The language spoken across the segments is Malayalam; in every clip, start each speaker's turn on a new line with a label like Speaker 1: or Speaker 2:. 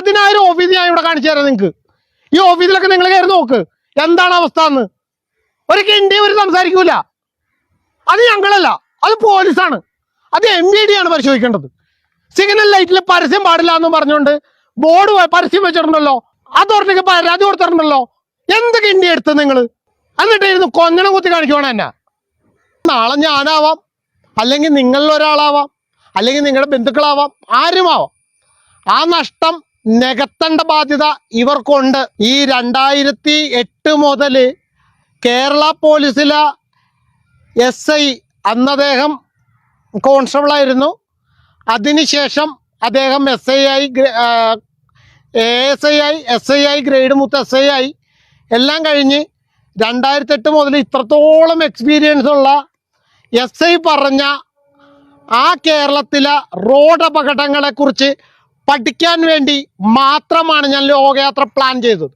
Speaker 1: പതിനായിരം ഓഫീസ് ഞാൻ ഇവിടെ കാണിച്ചു തരാം നിങ്ങൾക്ക് ഈ ഓഫീസിലൊക്കെ നിങ്ങൾ കയറി നോക്ക്. എന്താണ് അവസ്ഥ എന്ന്. ഒരു കിണ്ടി ഒരു സംസാരിക്കൂല. അത് ഞങ്ങളല്ല. അത് പോലീസാണ്. അത് എം വി ഡി ആണ് പരിശോധിക്കേണ്ടത്. സിഗ്നൽ ലൈറ്റിൽ പരസ്യം പാടില്ല എന്ന് പറഞ്ഞുകൊണ്ട് ബോർഡ് പരസ്യം വെച്ചിട്ടുണ്ടല്ലോ. അതോർത്തേക്ക് പരാതി കൊടുത്തിട്ടുണ്ടല്ലോ. എന്ത് കിണ്ടി എടുത്ത് നിങ്ങൾ എന്നിട്ട് ഇരുന്ന് കൊഞ്ഞണം കുത്തി കാണിക്കുവാണ് എന്നെ. നാളെ ഞാനാവാം. അല്ലെങ്കിൽ നിങ്ങളിൽ ഒരാളാവാം. അല്ലെങ്കിൽ നിങ്ങളുടെ ബന്ധുക്കളാവാം. ആരുമാവാം. ആ നഷ്ടം നികത്തേണ്ട ബാധ്യത ഇവർക്കുണ്ട്. ഈ രണ്ടായിരത്തി എട്ട് മുതൽ കേരള പോലീസിലെ എസ് ഐ അന്ന് അദ്ദേഹം കോൺസ്റ്റബിൾ ആയിരുന്നു അതിനുശേഷം അദ്ദേഹം എസ് ഐ ആയി എസ് ഐ ആയി എസ് ഐ ആയി ഗ്രേഡ് മുത്ത് എസ് ഐ ആയി. എല്ലാം കഴിഞ്ഞ് രണ്ടായിരത്തി എട്ട് മുതൽ ഇത്രത്തോളം എക്സ്പീരിയൻസ് ഉള്ള എസ് ഐ പറഞ്ഞ ആ കേരളത്തിലെ റോഡ് അപകടങ്ങളെക്കുറിച്ച് പഠിക്കാൻ വേണ്ടി മാത്രമാണ് ഞാൻ ലോകയാത്ര പ്ലാൻ ചെയ്തത്.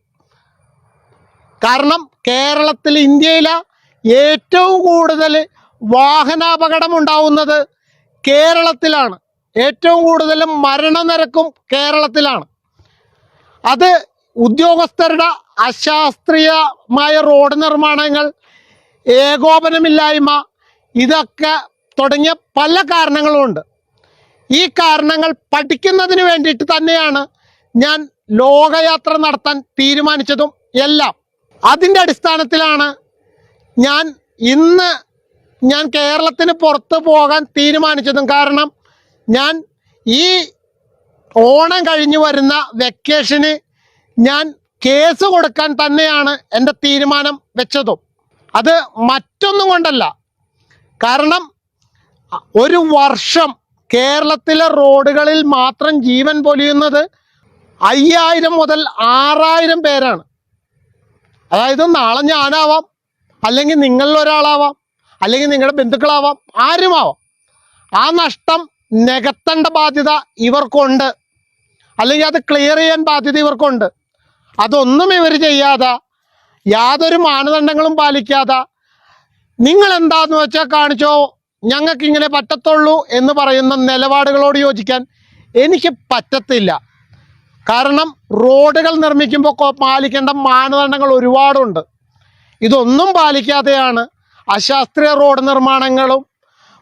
Speaker 1: കാരണം കേരളത്തിൽ ഇന്ത്യയിലെ ഏറ്റവും കൂടുതൽ വാഹനാപകടം ഉണ്ടാവുന്നത് കേരളത്തിലാണ്. ഏറ്റവും കൂടുതൽ മരണനിരക്കും കേരളത്തിലാണ്. അത് ഉദ്യോഗസ്ഥരുടെ അശാസ്ത്രീയമായ റോഡ് നിർമ്മാണങ്ങൾ ഏകോപനമില്ലായ്മ ഇതൊക്കെ തുടങ്ങിയ പല കാരണങ്ങളുമുണ്ട്. ഈ കാരണങ്ങൾ പഠിക്കുന്നതിന് വേണ്ടിയിട്ട് തന്നെയാണ് ഞാൻ ലോകയാത്ര നടത്താൻ തീരുമാനിച്ചതും എല്ലാം. അതിന്റെ അടിസ്ഥാനത്തിലാണ് ഞാൻ ഇന്ന് ഞാൻ കേരളത്തിന് പുറത്ത് പോകാൻ തീരുമാനിച്ചതും കാരണം ഞാൻ ഈ ഓണം കഴിഞ്ഞു വരുന്ന വെക്കേഷന് ഞാൻ കേസ് കൊടുക്കാൻ തന്നെയാണ് എന്റെ തീരുമാനം വെച്ചതും. അത് മറ്റൊന്നും കൊണ്ടല്ല. കാരണം ഒരു വർഷം കേരളത്തിലെ റോഡുകളിൽ മാത്രം ജീവൻ പൊലിയുന്നത് അയ്യായിരം മുതൽ ആറായിരം പേരാണ്. അതായത് നാളെ ഞാനാവാം അല്ലെങ്കിൽ നിങ്ങളിൽ ഒരാളാവാം അല്ലെങ്കിൽ നിങ്ങളുടെ ബന്ധുക്കളാവാം ആരുമാവാം. ആ നഷ്ടം നികത്തേണ്ട ബാധ്യത ഇവർക്കുണ്ട്. അല്ലെങ്കിൽ അത് ക്ലിയർ ചെയ്യാൻ ബാധ്യത ഇവർക്കുണ്ട്. അതൊന്നും ഇവർ ചെയ്യാതെ യാതൊരു മാനദണ്ഡങ്ങളും പാലിക്കാതെ നിങ്ങൾ എന്താന്ന് വെച്ചാൽ കാണിച്ചോ ഞങ്ങൾക്ക് ഇങ്ങനെ പറ്റത്തുള്ളൂ എന്ന് പറയുന്ന നിലപാടുകളോട് യോജിക്കാൻ എനിക്ക് പറ്റത്തില്ല. കാരണം റോഡുകൾ നിർമ്മിക്കുമ്പോൾ പാലിക്കേണ്ട മാനദണ്ഡങ്ങൾ ഒരുപാടുണ്ട്. ഇതൊന്നും പാലിക്കാതെയാണ് അശാസ്ത്രീയ റോഡ് നിർമ്മാണങ്ങളും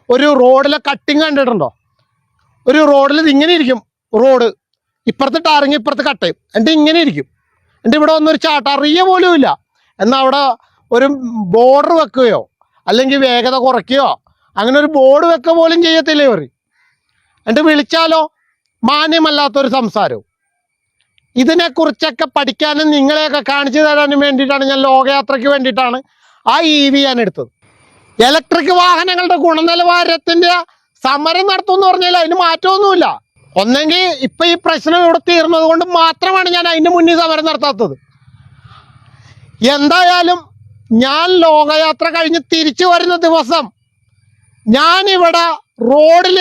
Speaker 1: ഒരു റോഡിലെ കട്ടിങ് കണ്ടിട്ടുണ്ടോ? ഒരു റോഡിൽ ഇങ്ങനെ ഇരിക്കും റോഡ്. ഇപ്പുറത്ത് ടാറിങ് ഇപ്പുറത്ത് കട്ടയും എന്നിട്ട് ഇങ്ങനെ ഇരിക്കും. എന്നിട്ട് ഇവിടെ ഒന്നൊരു ചാട്ട അറിയ പോലും ഇല്ല എന്നാൽ അവിടെ ഒരു ബോർഡർ വെക്കുകയോ അല്ലെങ്കിൽ വേഗത കുറയ്ക്കുകയോ അങ്ങനെ ഒരു ബോർഡ് വെക്ക പോലും ചെയ്യത്തില്ല ഇവർ എന്നിട്ട് വിളിച്ചാലോ? മാന്യമല്ലാത്തൊരു സംസാരവും. ഇതിനെക്കുറിച്ചൊക്കെ പഠിക്കാനും നിങ്ങളെയൊക്കെ കാണിച്ചു തരാനും വേണ്ടിയിട്ടാണ് ഞാൻ ലോകയാത്രയ്ക്ക് വേണ്ടിയിട്ടാണ് ആ ഇ വി ഞാൻ എടുത്തത്. ഇലക്ട്രിക് വാഹനങ്ങളുടെ ഗുണനിലവാരത്തിന്റെ സമരം നടത്തുമെന്ന് പറഞ്ഞാൽ അതിന് മാറ്റമൊന്നുമില്ല. ഒന്നെങ്കിൽ ഇപ്പൊ ഈ പ്രശ്നം ഇവിടെ തീർന്നത് കൊണ്ട് മാത്രമാണ് ഞാൻ അതിന്റെ മുന്നിൽ സമരം നടത്താത്തത്. എന്തായാലും ഞാൻ ലോകയാത്ര കഴിഞ്ഞ് തിരിച്ചു വരുന്ന ദിവസം ഞാൻ റോഡിൽ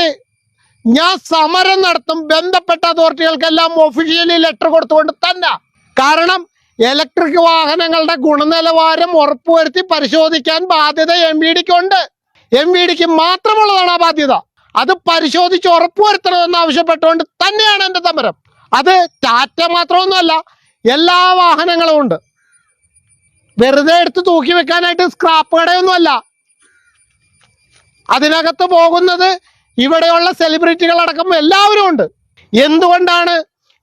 Speaker 1: ഞാൻ സമരം നടത്തും ബന്ധപ്പെട്ട അതോറിറ്റികൾക്കെല്ലാം ഒഫീഷ്യലി ലെറ്റർ കൊടുത്തുകൊണ്ട് തന്നെ. കാരണം ഇലക്ട്രിക് വാഹനങ്ങളുടെ ഗുണനിലവാരം ഉറപ്പുവരുത്തി പരിശോധിക്കാൻ ബാധ്യത എം വി ഡിക്ക് ഉണ്ട്. എം വി ഡിക്ക് മാത്രമുള്ളതാണ് ആ ബാധ്യത. അത് പരിശോധിച്ച് ഉറപ്പുവരുത്തണമെന്ന് ആവശ്യപ്പെട്ടുകൊണ്ട് തന്നെയാണ് എന്റെ സമരം. അത് ടാറ്റ മാത്രമൊന്നുമല്ല എല്ലാ വാഹനങ്ങളും ഉണ്ട്. വെറുതെ എടുത്ത് തൂക്കി വെക്കാനായിട്ട് സ്ക്രാപ്പ് കടയൊന്നുമല്ല. അതിനകത്ത് പോകുന്നത് ഇവിടെയുള്ള സെലിബ്രിറ്റികളടക്കം എല്ലാവരും ഉണ്ട്. എന്തുകൊണ്ടാണ്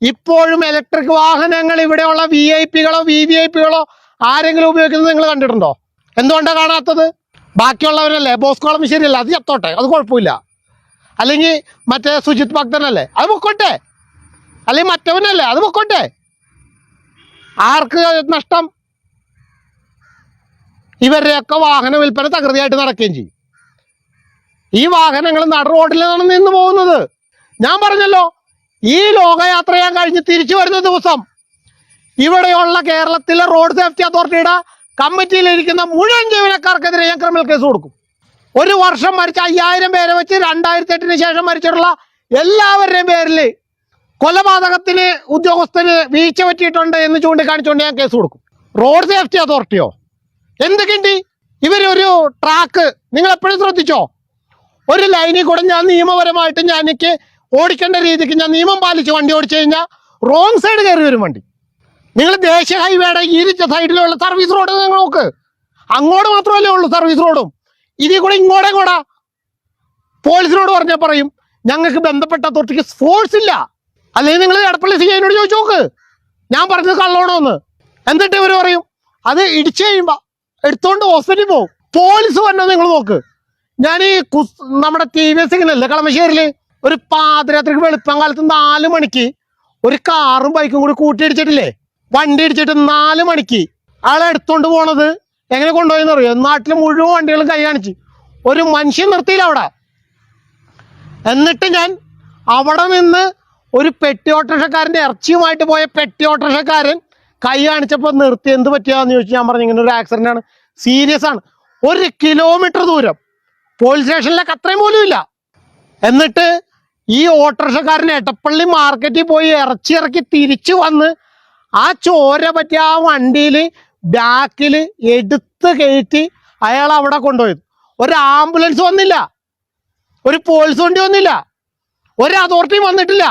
Speaker 1: ഇപ്പോഴും ഇലക്ട്രിക് വാഹനങ്ങൾ ഇവിടെയുള്ള വി ഐ പികളോ വി വി ഐ പികളോ ആരെങ്കിലും ഉപയോഗിക്കുന്നത് നിങ്ങൾ കണ്ടിട്ടുണ്ടോ? എന്തുകൊണ്ടാണ് കാണാത്തത്? ബാക്കിയുള്ളവരല്ലേ? ബോസ്കോളം ശരിയല്ല അത് ചത്തോട്ടെ അത് കുഴപ്പമില്ല. അല്ലെങ്കിൽ മറ്റേ സുജിത് ഭക്തനല്ലേ അത് പൊക്കോട്ടെ. അല്ലെങ്കിൽ മറ്റവനല്ലേ അത് പൊക്കോട്ടെ. ആർക്ക് നഷ്ടം? ഇവരുടെയൊക്കെ വാഹന വിൽപ്പന തകൃതിയായിട്ട് നടക്കുകയും ചെയ്യും. ഈ വാഹനങ്ങൾ നട റോഡിലാണ് നിന്ന് പോകുന്നത്. ഞാൻ പറഞ്ഞല്ലോ ഈ ലോകയാത്ര ഞാൻ കഴിഞ്ഞ് തിരിച്ചു വരുന്ന ദിവസം ഇവിടെയുള്ള കേരളത്തിലെ റോഡ് സേഫ്റ്റി അതോറിറ്റിയുടെ കമ്മിറ്റിയിലിരിക്കുന്ന മുഴുവൻ ജീവനക്കാർക്കെതിരെ ഞാൻ ക്രിമിനൽ കേസ് കൊടുക്കും. ഒരു വർഷം മരിച്ച അയ്യായിരം പേരെ വെച്ച് രണ്ടായിരത്തി എട്ടിന് ശേഷം മരിച്ചിട്ടുള്ള എല്ലാവരുടെയും പേരിൽ കൊലപാതകത്തിന് ഉദ്യോഗസ്ഥന് വീഴ്ച പറ്റിയിട്ടുണ്ട് എന്ന് ചൂണ്ടിക്കാണിച്ചുകൊണ്ട് ഞാൻ കേസ് കൊടുക്കും. റോഡ് സേഫ്റ്റി അതോറിറ്റിയോ എന്ത് കിണ്ടി ഇവരൊരു ട്രാക്ക് നിങ്ങൾ എപ്പോഴും ശ്രദ്ധിച്ചോ? ഒരു ലൈനിൽ കൂടെ ഞാൻ നിയമപരമായിട്ട് ഞാൻ എനിക്ക് ഓടിക്കേണ്ട രീതിക്ക് ഞാൻ നിയമം പാലിച്ച് വണ്ടി ഓടിച്ചു കഴിഞ്ഞാൽ റോങ് സൈഡ് കയറി വരും വണ്ടി. നിങ്ങൾ ദേശീയ ഹൈവേയുടെ ഇരിച്ച സൈഡിലുള്ള സർവീസ് റോഡ് നിങ്ങൾ നോക്ക്. അങ്ങോട്ട് മാത്രമല്ലേ ഉള്ളൂ സർവീസ് റോഡും ഇതിൽ കൂടെ ഇങ്ങോട്ടേ കൂടാ. പോലീസിനോട് പറഞ്ഞാൽ പറയും ഞങ്ങൾക്ക് ബന്ധപ്പെട്ട തൊട്ടിക്ക് സ്പോർട്സ് ഇല്ല. അല്ലെങ്കിൽ നിങ്ങൾ എടപ്പള്ളി സി ചോദിച്ചു നോക്ക്. ഞാൻ പറഞ്ഞത് കള്ളോണമെന്ന് എന്നിട്ട് ഇവർ പറയും അത് ഇടിച്ചു കഴിയുമ്പോ എടുത്തോണ്ട് ഹോസ്പിറ്റലിൽ പോകും പോലീസ് പറഞ്ഞാൽ നിങ്ങൾ നോക്ക്. ഞാൻ ഈ കുസ് നമ്മുടെ ടി വി സിഗ്നല്ലേ കളമശ്ശേരിയിൽ ഒരു പാതിരാത്രിക്ക് വെളുപ്പം കാലത്ത് നാല് മണിക്ക് ഒരു കാറും ബൈക്കും കൂടി കൂട്ടിയിടിച്ചിട്ടില്ലേ? വണ്ടി ഇടിച്ചിട്ട് നാല് മണിക്ക്. ആളെ എടുത്തോണ്ട് പോണത് എങ്ങനെ കൊണ്ടുപോയെന്ന് അറിയോ? നാട്ടിൽ മുഴുവൻ വണ്ടികളും കൈ കാണിച്ച്. ഒരു മനുഷ്യൻ നിർത്തിയില്ല അവിടെ. എന്നിട്ട് ഞാൻ അവിടെ നിന്ന് ഒരു പെട്ടി ഓട്ടോറിക്ഷക്കാരന്റെ ഇറച്ചിയുമായിട്ട് പോയ പെട്ടി ഓട്ടോറിക്ഷക്കാരൻ കൈ കാണിച്ചപ്പോൾ നിർത്തി എന്ത് പറ്റിയാന്ന് ചോദിച്ചു ഞാൻ പറഞ്ഞു ഇങ്ങനെ ഒരു ആക്സിഡന്റ് ആണ്. സീരിയസ് ആണ്. ഒരു കിലോമീറ്റർ ദൂരം. പോലീസ് സ്റ്റേഷനിലേക്ക് അത്രയും പോലും ഇല്ല. എന്നിട്ട് ഈ ഓട്ടോറിക്ഷക്കാരൻ എടപ്പള്ളി മാർക്കറ്റിൽ പോയി ഇറച്ചി ഇറക്കി തിരിച്ചു വന്ന് ആ ചോര പറ്റിയ ആ വണ്ടിയിൽ ബാക്കിൽ എടുത്ത് കയറ്റി അയാൾ അവിടെ കൊണ്ടുപോയത്. ഒരു ആംബുലൻസ് വന്നില്ല. ഒരു പോലീസ് വണ്ടി വന്നില്ല. ഒരു അതോറിറ്റിയും വന്നിട്ടില്ല.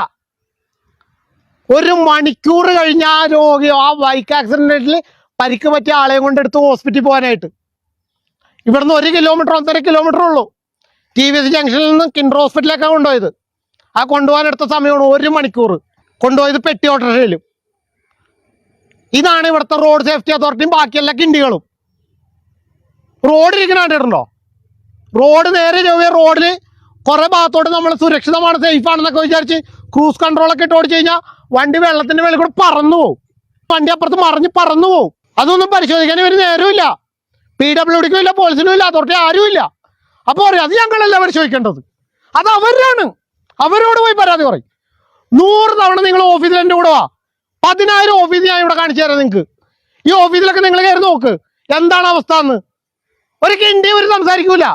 Speaker 1: ഒരു മണിക്കൂർ കഴിഞ്ഞ് ആ രോഗിയോ ആ ബൈക്ക് ആക്സിഡന്റിൽ പരിക്ക് പറ്റിയ ആളെയും കൊണ്ട് എടുത്ത് ഹോസ്പിറ്റലിൽ പോകാനായിട്ട്. ഇവിടുന്ന് ഒരു കിലോമീറ്റർ ഒന്നര കിലോമീറ്റർ ഉള്ളൂ. ടി വി എസ് ജംഗ്ഷനിൽ നിന്ന് കിൻഡർ ഹോസ്പിറ്റലിലേക്കാണ് കൊണ്ടുപോയത്. ആ കൊണ്ടുപോകാൻ എടുത്ത സമയമാണ് ഒരു മണിക്കൂർ കൊണ്ടുപോയത് പെട്ടി ഓട്ടോറിക്ഷയിലും. ഇതാണ് ഇവിടുത്തെ റോഡ് സേഫ്റ്റി അതോറിറ്റിയും ബാക്കിയെല്ലാ കിണ്ടികളും. റോഡ് ഇരിക്കുന്ന റോഡ് നേരെ ചൊവ്വ റോഡിൽ കുറെ ഭാഗത്തോട്ട് നമ്മൾ സുരക്ഷിതമാണ് സേഫ് ആണെന്നൊക്കെ വിചാരിച്ച് ക്രൂസ് കൺട്രോൾ ഒക്കെ ഇട്ട് ഓടിച്ചു കഴിഞ്ഞാൽ വണ്ടി വെള്ളത്തിന്റെ മേളിൽ കൂടെ പറന്നു പോകും വണ്ടി അപ്പുറത്ത് മറിഞ്ഞ് പറന്നു പോകും അതൊന്നും പരിശോധിക്കാൻ ഇവർ നേരമില്ല പി ഡബ്ല്യു ഡിക്കും ഇല്ല പോലീസിനും ഇല്ല അതോറിറ്റി ആരും ഇല്ല. അപ്പോൾ പറയും അത് ഞങ്ങളല്ല പരിശോധിക്കേണ്ടത്? അത് അവരാണ്. അവരോട് പോയി പരാതി പറയും. നൂറ് തവണ നിങ്ങൾ ഓഫീസിൽ എന്റെ കൂടെ വാ. പതിനായിരം ഓഫീസ് ഞാൻ ഇവിടെ കാണിച്ചു തരാം നിങ്ങൾക്ക് ഈ ഓഫീസിലൊക്കെ നിങ്ങൾ കയറി നോക്ക്. എന്താണ് അവസ്ഥ എന്ന്. ഒരു കിണ്ടി ഒരു സംസാരിക്കൂല.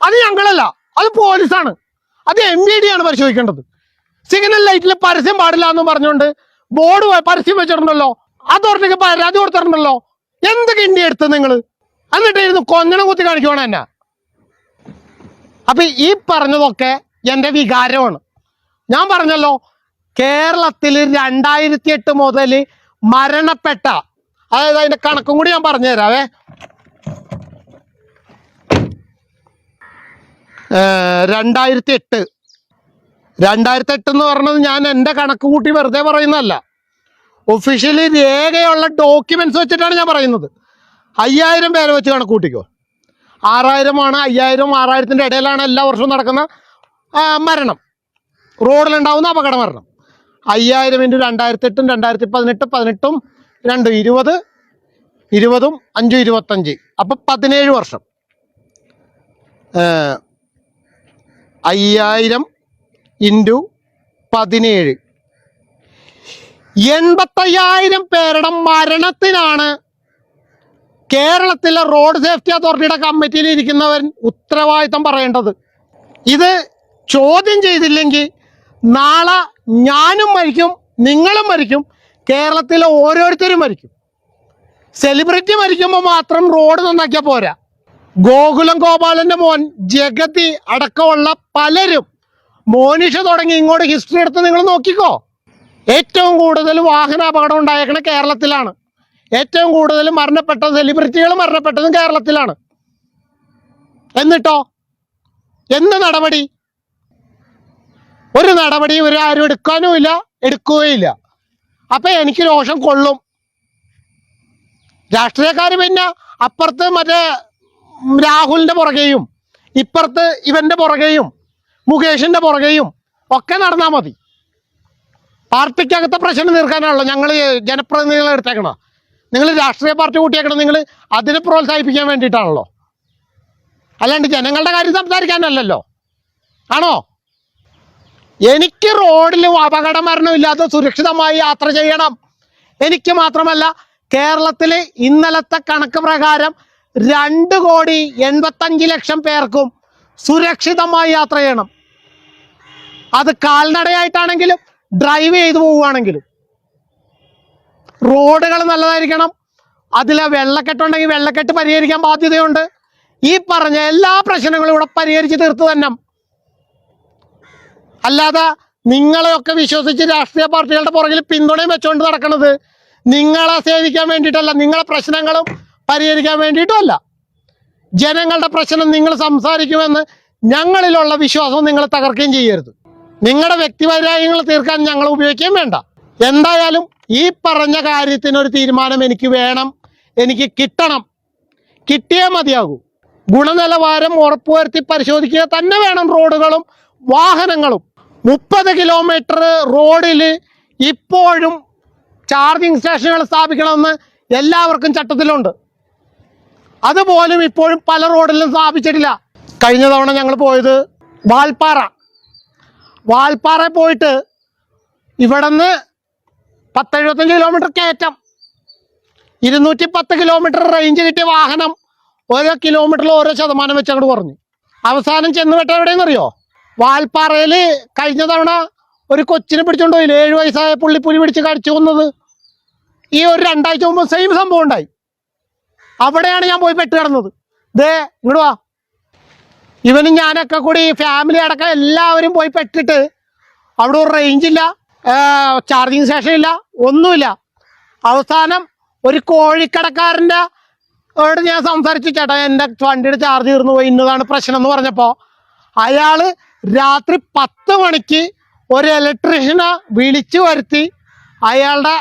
Speaker 1: അത് ഞങ്ങളല്ല. അത് പോലീസാണ് അത് എം ഇ ഡി ആണ് പരിശോധിക്കേണ്ടത്. സിഗ്നൽ ലൈറ്റിൽ പരസ്യം പാടില്ല എന്ന് പറഞ്ഞുകൊണ്ട് ബോർഡ് പരസ്യം വെച്ചിട്ടുണ്ടല്ലോ. അതോറിറ്റിക്ക് പരാതി കൊടുത്തിട്ടുണ്ടല്ലോ. എന്ത് കിണ്ടി എടുത്തത് നിങ്ങൾ എന്നിട്ട് ഇരുന്ന് കൊഞ്ഞണം കുത്തി കാണിക്കുവാണ് എന്നാ. അപ്പൊ ഈ പറഞ്ഞതൊക്കെ എന്റെ വികാരമാണ്. ഞാൻ പറഞ്ഞല്ലോ കേരളത്തിൽ രണ്ടായിരത്തി എട്ട് മുതൽ മരണപ്പെട്ട അതായത് അതിന്റെ കണക്കും കൂടി ഞാൻ പറഞ്ഞുതരാവേ. രണ്ടായിരത്തി എട്ട് രണ്ടായിരത്തി എട്ട് എന്ന് പറഞ്ഞത് ഞാൻ എന്റെ കണക്ക് കൂട്ടി വെറുതെ പറയുന്നതല്ല. ഒഫീഷ്യലി രേഖയുള്ള ഡോക്യുമെന്റ്സ് വെച്ചിട്ടാണ് ഞാൻ പറയുന്നത്. അയ്യായിരം പേരെ വെച്ച് കണക്ക് കൂട്ടിക്കോ ആറായിരമാണ് അയ്യായിരം ആറായിരത്തിന്റെ ഇടയിലാണ് എല്ലാ വർഷവും നടക്കുന്ന മരണം. റോഡിലുണ്ടാവുന്ന അപകട മരണം അയ്യായിരം ഇന്റു രണ്ടായിരത്തി എട്ടും രണ്ടായിരത്തി പതിനെട്ട് പതിനെട്ടും രണ്ടും ഇരുപത് ഇരുപതും അഞ്ചും ഇരുപത്തഞ്ച്. അപ്പം പതിനേഴ് വർഷം. അയ്യായിരം ഇന്റു പതിനേഴ്. എൺപത്തയ്യായിരം പേരുടെ മരണത്തിനാണ് കേരളത്തിലെ റോഡ് സേഫ്റ്റി അതോറിറ്റിയുടെ കമ്മിറ്റിയിൽ ഇരിക്കുന്നവൻ ഉത്തരവാദിത്തം പറയേണ്ടത്. ഇത് ചോദ്യം ചെയ്തില്ലെങ്കിൽ നാളെ ഞാനും മരിക്കും നിങ്ങളും മരിക്കും കേരളത്തിലെ ഓരോരുത്തരും മരിക്കും. സെലിബ്രിറ്റി മരിക്കുമ്പോൾ മാത്രം റോഡ് നന്നാക്കിയാൽ പോരാ. ഗോകുലം ഗോപാലന്റെ മോൻ ജഗതി അടക്കമുള്ള പലരും മോനിഷ തുടങ്ങി ഇങ്ങോട്ട് ഹിസ്റ്ററി എടുത്ത് നിങ്ങൾ നോക്കിക്കോ. ഏറ്റവും കൂടുതൽ വാഹന അപകടം ഉണ്ടായേക്കണ കേരളത്തിലാണ്. ഏറ്റവും കൂടുതൽ മരണപ്പെട്ട സെലിബ്രിറ്റികൾ മരണപ്പെട്ടതും കേരളത്തിലാണ്. എന്നിട്ടോ? എന്ത് നടപടി? ഒരു നടപടി ഇവരാരും എടുക്കാനും ഇല്ല എടുക്കുകയില്ല അപ്പൊ എനിക്ക് രോഷം കൊള്ളും. രാഷ്ട്രീയക്കാർ പിന്നെ അപ്പുറത്ത് മറ്റേ രാഹുലിന്റെ പുറകെയും ഇപ്പുറത്ത് ഇവന്റെ പുറകെയും മുകേഷിന്റെ പുറകെയും ഒക്കെ നടന്നാൽ മതി. പാർട്ടിക്കകത്തെ പ്രശ്നം തീർക്കാനാണല്ലോ ഞങ്ങൾ ജനപ്രതിനിധികളെ എടുത്തേക്കണം നിങ്ങൾ രാഷ്ട്രീയ പാർട്ടി കൂട്ടിയേക്കണം നിങ്ങൾ അതിനെ പ്രോത്സാഹിപ്പിക്കാൻ വേണ്ടിയിട്ടാണല്ലോ. അല്ലാണ്ട് ജനങ്ങളുടെ കാര്യം സംസാരിക്കാനല്ലല്ലോ. ആണോ? എനിക്ക് റോഡിൽ അപകട മരണമില്ലാതെ സുരക്ഷിതമായി യാത്ര ചെയ്യണം. എനിക്ക് മാത്രമല്ല കേരളത്തിലെ ഇന്നലത്തെ കണക്ക് പ്രകാരം രണ്ട് കോടി എൺപത്തഞ്ച് ലക്ഷം പേർക്കും സുരക്ഷിതമായി യാത്ര ചെയ്യണം. അത് കാൽനടയായിട്ടാണെങ്കിലും ഡ്രൈവ് ചെയ്തു പോവുകയാണെങ്കിലും. റോഡുകൾ നല്ലതായിരിക്കണം. അതിലെ വെള്ളക്കെട്ടുണ്ടെങ്കിൽ വെള്ളക്കെട്ട് പരിഹരിക്കാൻ ബാധ്യതയുണ്ട്. ഈ പറഞ്ഞ എല്ലാ പ്രശ്നങ്ങളും ഇവിടെ പരിഹരിച്ച് തീർത്തു തന്നെ അല്ലാതെ നിങ്ങളെയൊക്കെ വിശ്വസിച്ച് രാഷ്ട്രീയ പാർട്ടികളുടെ പുറകിൽ പിന്തുണയും വെച്ചുകൊണ്ട് നടക്കുന്നത് നിങ്ങളെ സേവിക്കാൻ വേണ്ടിയിട്ടല്ല നിങ്ങളെ പ്രശ്നങ്ങളും പരിഹരിക്കാൻ വേണ്ടിയിട്ടുമല്ല. ജനങ്ങളുടെ പ്രശ്നം നിങ്ങൾ സംസാരിക്കുമെന്ന് ഞങ്ങളിലുള്ള വിശ്വാസം നിങ്ങൾ തകർക്കുകയും ചെയ്യരുത്. നിങ്ങളുടെ വ്യക്തിവൈരാഗ്യങ്ങൾ തീർക്കാൻ ഞങ്ങൾ ഉപയോഗിക്കുകയും വേണ്ട. എന്തായാലും ഈ പറഞ്ഞ കാര്യത്തിനൊരു തീരുമാനം എനിക്ക് വേണം എനിക്ക് കിട്ടണം. കിട്ടിയേ മതിയാകൂ. ഗുണനിലവാരം ഉറപ്പുവരുത്തി പരിശോധിക്കുക തന്നെ വേണം റോഡുകളും വാഹനങ്ങളും. മുപ്പത് കിലോമീറ്റർ റോഡിൽ ഇപ്പോഴും ചാർജിങ് സ്റ്റേഷനുകൾ സ്ഥാപിക്കണമെന്ന് എല്ലാവർക്കും ചട്ടത്തിലുണ്ട്. അതുപോലും ഇപ്പോഴും പല റോഡിലും സ്ഥാപിച്ചിട്ടില്ല. കഴിഞ്ഞ തവണ ഞങ്ങൾ പോയത് വാൽപ്പാറ. വാൽപ്പാറ പോയിട്ട് ഇവിടുന്ന് പത്തെഴുപത്തഞ്ച് കിലോമീറ്റർ കയറ്റം. ഇരുന്നൂറ്റി പത്ത് കിലോമീറ്റർ റേഞ്ച് കിട്ടിയ വാഹനം ഓരോ കിലോമീറ്ററിൽ ഓരോ ശതമാനം വെച്ച് അങ്ങോട്ട് കുറഞ്ഞു. അവസാനം ചെന്ന് വിട്ട എവിടെയെന്നറിയോ? വാൽപ്പാറയിൽ കഴിഞ്ഞ തവണ ഒരു കൊച്ചിനെ പിടിച്ചോണ്ട് പോയില്ലേ? ഏഴു വയസ്സായ പുള്ളിപ്പുലി പിടിച്ച് കടിച്ചു കൊന്നത്. ഈ ഒരു രണ്ടാഴ്ച മുമ്പ് സെയിം സംഭവം ഉണ്ടായി. അവിടെയാണ് ഞാൻ പോയി പെട്ട് കിടന്നത്. ദേ ഇങ്ങോട്ട് വാ. ഇവനും ഞാനൊക്കെ കൂടി ഫാമിലി അടക്കം എല്ലാവരും പോയി പെട്ടിട്ട് അവിടെ ഒരു റേഞ്ച് ഇല്ല. ചാർജിങ് സ്റ്റേഷൻ ഇല്ല ഒന്നുമില്ല. അവസാനം ഒരു കോഴിക്കടക്കാരന്റെ അവിടെ ഞാൻ സംസാരിച്ചു ചേട്ടാ എന്റെ വണ്ടിയുടെ ചാർജ് തീർന്നു പോയി ഇന്നതാണ് പ്രശ്നം എന്ന് പറഞ്ഞപ്പോൾ അയാൾ രാത്രി പത്ത് മണിക്ക് ഒരു ഇലക്ട്രീഷ്യനെ വിളിച്ചു വരുത്തി അയാളുടെ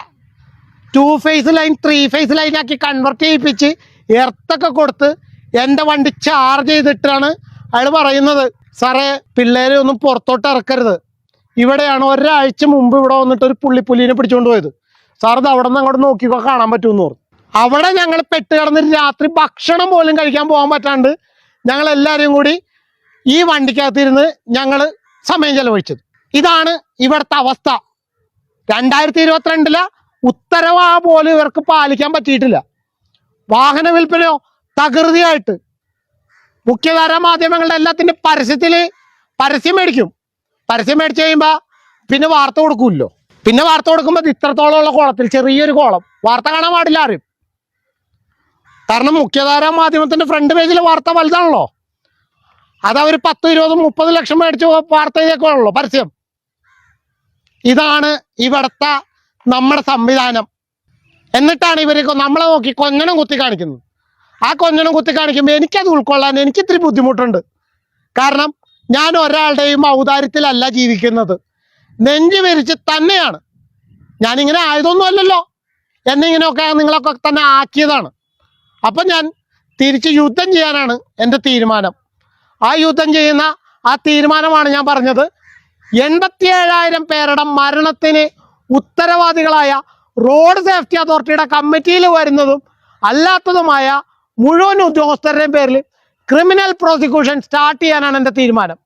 Speaker 1: two phase line three phase ലൈനാക്കി convert ചെയ്യിപ്പിച്ച് എർത്തൊക്കെ കൊടുത്ത് എന്റെ വണ്ടി ചാർജ് ചെയ്തിട്ടാണ് അയാൾ പറയുന്നത്. സാറേ പിള്ളേരെ ഒന്നും പുറത്തോട്ട് ഇറക്കരുത്. ഇവിടെയാണ് ഒരാഴ്ച മുമ്പ് ഇവിടെ വന്നിട്ട് ഒരു പുള്ളിപ്പുലിനെ പിടിച്ചുകൊണ്ട് പോയത്. സാർ ഇത് അവിടെ നിന്ന് അങ്ങോട്ട് നോക്കിക്കോ കാണാൻ പറ്റുമെന്ന് പറഞ്ഞു. അവിടെ ഞങ്ങൾ പെട്ട് കിടന്നിട്ട് രാത്രി ഭക്ഷണം പോലും കഴിക്കാൻ പോകാൻ പറ്റാണ്ട് ഞങ്ങൾ എല്ലാവരും കൂടി ഈ വണ്ടിക്കകത്തിരുന്ന് ഞങ്ങൾ സമയം ചെലവഴിച്ചത്. ഇതാണ് ഇവിടുത്തെ അവസ്ഥ. രണ്ടായിരത്തി ഇരുപത്തിരണ്ടിലെ ഉത്തരവാ പോലും ഇവർക്ക് പാലിക്കാൻ പറ്റിയിട്ടില്ല. വാഹന വിൽപ്പനയോ തകൃതിയായിട്ട്. മുഖ്യധാരാ മാധ്യമങ്ങളുടെ എല്ലാത്തിന്റെ പരസ്യത്തിൽ പരസ്യം മേടിക്കും. പരസ്യം മേടിച്ചു കഴിയുമ്പോ പിന്നെ വാർത്ത കൊടുക്കൂല്ലോ. പിന്നെ വാർത്ത കൊടുക്കുമ്പോൾ ഇത് ഇത്രത്തോളമുള്ള കോളത്തിൽ ചെറിയൊരു കോളം. വാർത്ത കാണാൻ പാടില്ല ആരും. കാരണം മുഖ്യധാര മാധ്യമത്തിന്റെ ഫ്രണ്ട് പേജിലെ വാർത്ത വലുതാണല്ലോ. അത് അവർ പത്ത് ഇരുപത് മുപ്പത് ലക്ഷം മേടിച്ച് വാർത്ത ചെയ്തേക്കുവാണല്ലോ പരസ്യം. ഇതാണ് ഇവിടുത്തെ നമ്മുടെ സംവിധാനം. എന്നിട്ടാണ് ഇവർ നമ്മളെ നോക്കി കൊഞ്ഞണം കുത്തി കാണിക്കുന്നത്. ആ കൊഞ്ഞണം കുത്തി കാണിക്കുമ്പോൾ എനിക്കത് ഉൾക്കൊള്ളാൻ എനിക്ക് ഇത്തിരി ബുദ്ധിമുട്ടുണ്ട്. കാരണം ഞാൻ ഒരാളുടെയും ഔദാര്യത്തിലല്ല ജീവിക്കുന്നത്. നെഞ്ചു വിരിച്ച് തന്നെയാണ്. ഞാനിങ്ങനെ ആയതൊന്നും അല്ലല്ലോ. എന്നെ ഇങ്ങനെയൊക്കെ നിങ്ങളൊക്കെ തന്നെ ആക്കിയതാണ്. അപ്പം ഞാൻ തിരിച്ച് യുദ്ധം ചെയ്യാനാണ് എന്റെ തീരുമാനം. ആ യുദ്ധം ചെയ്യുന്ന ആ തീരുമാനമാണ് ഞാൻ പറഞ്ഞത്. എൺപത്തിയേഴായിരം പേരുടെ മരണത്തിന് ഉത്തരവാദികളായ റോഡ് സേഫ്റ്റി അതോറിറ്റിയുടെ കമ്മിറ്റിയിൽ വരുന്നതും അല്ലാത്തതുമായ മുഴുവൻ ഉദ്യോഗസ്ഥരുടെയും പേരിൽ ക്രിമിനൽ പ്രോസിക്യൂഷൻ സ്റ്റാർട്ട് ചെയ്യാനാണ് എന്റെ തീരുമാനം.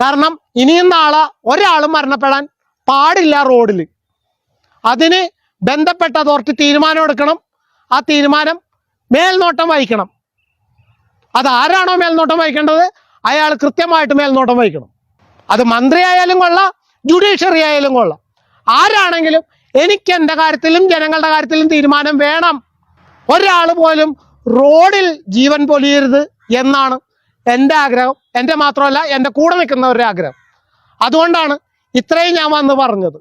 Speaker 1: കാരണം ഇനിയും നാളെ ഒരാളും മരണപ്പെടാൻ പാടില്ല റോഡിൽ അതിന് ബന്ധപ്പെട്ട അതോറിറ്റി തീരുമാനം എടുക്കണം. ആ തീരുമാനം മേൽനോട്ടം വഹിക്കണം. അത് ആരാണോ മേൽനോട്ടം വഹിക്കേണ്ടത്? അയാൾ കൃത്യമായിട്ട് മേൽനോട്ടം വഹിക്കണം. അത് മന്ത്രിയായാലും കൊള്ളാം ജുഡീഷ്യറി ആയാലും കൊള്ളാം. ആരാണെങ്കിലും എനിക്ക് എന്റെ കാര്യത്തിലും ജനങ്ങളുടെ കാര്യത്തിലും തീരുമാനം വേണം. ഒരാൾ പോലും റോഡിൽ ജീവൻ പൊലിയരുത്. എന്നാണ് എന്റെ ആഗ്രഹം. എന്റെ മാത്രമല്ല എന്റെ കൂടെ നിൽക്കുന്നവരുടെ ആഗ്രഹം. അതുകൊണ്ടാണ് ഇത്രയും ഞാൻ വന്ന് പറഞ്ഞത്.